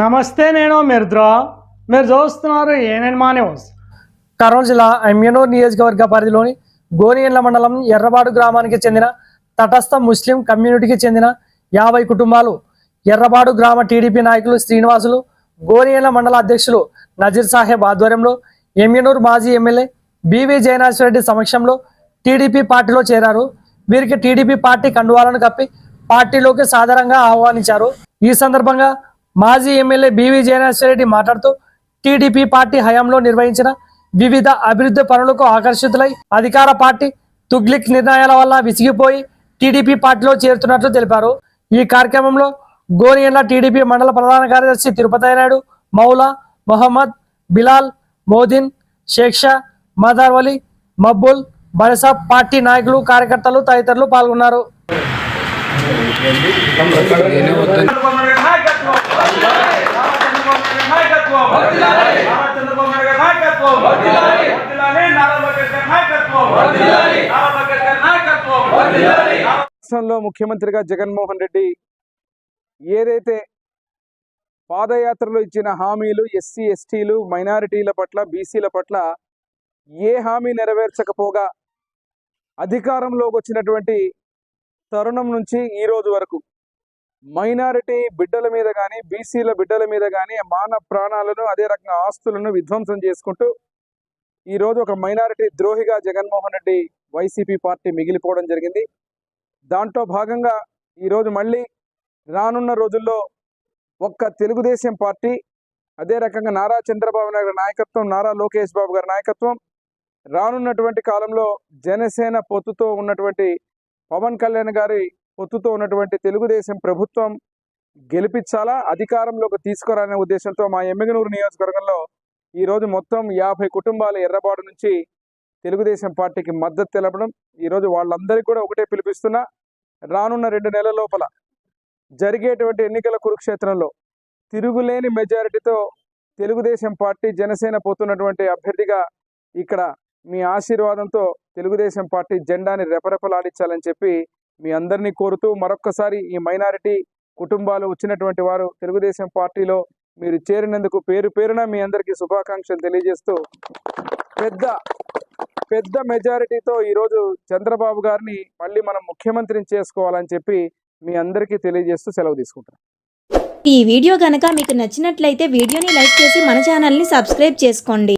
నమస్తే నేను మిర్ద్రా. మీరు చూస్తున్నారు ఏనెన్ మా న్యూస్. కర్నూలు జిల్లా ఎమ్యనూర్ నియోజకవర్గ పరిధిలోని గోనియన్ల మండలం ఎర్రబాడు గ్రామానికి చెందిన తటస్థ ముస్లిం కమ్యూనిటీకి చెందిన యాభై కుటుంబాలు ఎర్రబాడు గ్రామ టీడీపీ నాయకులు శ్రీనివాసులు గోనియన్ల మండల అధ్యక్షులు నజీర్ సాహెబ్ ఆధ్వర్యంలో ఎమ్యనూర్ మాజీ ఎమ్మెల్యే బివి జయనాథ్ సమక్షంలో టీడీపీ పార్టీలో చేరారు. వీరికి టీడీపీ పార్టీ కండువాలను కప్పి పార్టీలోకి సాధారణంగా ఆహ్వానించారు. ఈ సందర్భంగా మాజీ ఎమ్మెల్యే బివి రెడ్డి మాట్లాడుతూ టీడీపీ పార్టీ హయాంలో నిర్వహించిన వివిధ అభివృద్ధి పనులకు ఆకర్షితులై అధికార పార్టీ తుగ్లిక్ నిర్ణయాల వల్ల విసిగిపోయి టీడీపీ పార్టీలో చేరుతున్నట్లు తెలిపారు. ఈ కార్యక్రమంలో గోనియన్ల టీడీపీ మండల ప్రధాన కార్యదర్శి తిరుపతి నాయుడు మౌలా మొహమ్మద్ బిలాల్ మోదిన్ షేక్షా మదార్వలి మబ్బుల్ బలసా పార్టీ నాయకులు కార్యకర్తలు తదితరులు పాల్గొన్నారు. రాష్ట్రంలో ముఖ్యమంత్రిగా జగన్మోహన్ రెడ్డి ఏదైతే పాదయాత్రలో ఇచ్చిన హామీలు ఎస్సీ ఎస్టీలు మైనారిటీల పట్ల బీసీల పట్ల ఏ హామీ నెరవేర్చకపోగా అధికారంలోకి వచ్చినటువంటి తరుణం నుంచి ఈ రోజు వరకు మైనారిటీ బిడ్డల మీద కానీ బీసీల బిడ్డల మీద కానీ మాన ప్రాణాలను అదే రకంగా ఆస్తులను విధ్వంసం చేసుకుంటూ ఈరోజు ఒక మైనారిటీ ద్రోహిగా జగన్మోహన్ రెడ్డి వైసీపీ పార్టీ మిగిలిపోవడం జరిగింది. దాంట్లో భాగంగా ఈరోజు మళ్ళీ రానున్న రోజుల్లో ఒక్క తెలుగుదేశం పార్టీ అదే రకంగా నారా చంద్రబాబు నాయుడు నాయకత్వం నారా లోకేష్ బాబు గారి నాయకత్వం రానున్నటువంటి కాలంలో జనసేన పొత్తుతో ఉన్నటువంటి పవన్ కళ్యాణ్ గారి పొత్తుతో ఉన్నటువంటి తెలుగుదేశం ప్రభుత్వం గెలిపించాలా అధికారంలోకి తీసుకురానే ఉద్దేశంతో మా ఎమ్మిగనూరు నియోజకవర్గంలో ఈరోజు మొత్తం యాభై కుటుంబాల ఎర్రబాడు నుంచి తెలుగుదేశం పార్టీకి మద్దతు తెలపడం ఈరోజు వాళ్ళందరికీ కూడా ఒకటే పిలిపిస్తున్నా రానున్న రెండు నెలల లోపల జరిగేటువంటి ఎన్నికల కురుక్షేత్రంలో తిరుగులేని మెజారిటీతో తెలుగుదేశం పార్టీ జనసేన పోతున్నటువంటి అభ్యర్థిగా ఇక్కడ మీ ఆశీర్వాదంతో తెలుగుదేశం పార్టీ జెండాని రెపరెపలాడించాలని చెప్పి మీ అందరినీ కోరుతూ మరొక్కసారి ఈ మైనారిటీ కుటుంబాలు వచ్చినటువంటి వారు తెలుగుదేశం పార్టీలో మీరు చేరినందుకు పేరు పేరున మీ అందరికీ శుభాకాంక్షలు తెలియజేస్తూ పెద్ద పెద్ద మెజారిటీతో ఈరోజు చంద్రబాబు గారిని మళ్ళీ మనం ముఖ్యమంత్రిని చేసుకోవాలని చెప్పి మీ అందరికీ తెలియజేస్తూ సెలవు తీసుకుంటాం ఈ వీడియో కనుక మీకు నచ్చినట్లయితే వీడియోని లైక్ చేసి మన ఛానల్ని సబ్స్క్రైబ్ చేసుకోండి.